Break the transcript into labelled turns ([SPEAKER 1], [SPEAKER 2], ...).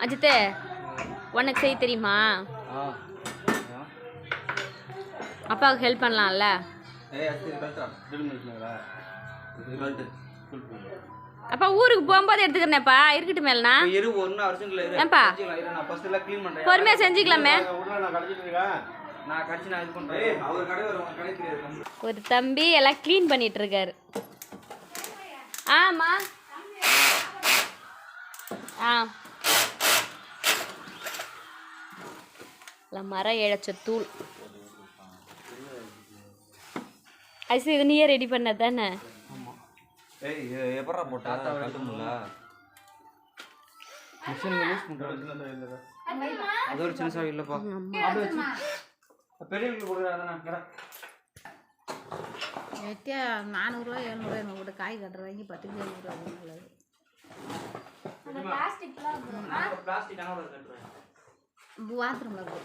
[SPEAKER 1] அஜித்தே உனக்கு செய்ய தெரியுமா? அப்பாவுக்கு ஹெல்ப் பண்ணலாம்ல? அப்பா ஊருக்கு போகும்போது எடுத்துக்கிறேன்ப்பா. இருக்கட்டும் மேலனா.
[SPEAKER 2] இரு ஒன்றும் அவசியம் இல்லை இரு.
[SPEAKER 1] ஏன்பா?
[SPEAKER 2] செஞ்சுக்கலாம் இரு நான் ஃபர்ஸ்ட் எல்லாம் க்ளீன் பண்ணுறேன்
[SPEAKER 1] பொறுமையா செஞ்சுக்கலாமே. ஒரு தம்பி எல்லாம் க்ளீன் பண்ணிட்டு இருக்காரு. ஆமா ஆ. எல்லாம் மரம் இழைச்ச தூள். ஐசி இது நீயே ரெடி பண்ண தானே?
[SPEAKER 2] ஏய் எப்படா போட்டா? கட்டுமுல்ல மிஷின் யூஸ் பண்ணுறது அது ஒரு சின்ன சாவி இல்லைப்பா. அது வச்சு பெரியவங்களுக்கு கொடுக்குறாங்க நான் கடை.
[SPEAKER 3] எட்டியா நானூறுரூவா எழுநூறுவா கூட காய் கட்டுற வாங்கி பத்துக்கு எழுநூறுவா நல்லது
[SPEAKER 2] பிளாஸ்டிக் boa rumah
[SPEAKER 3] bu.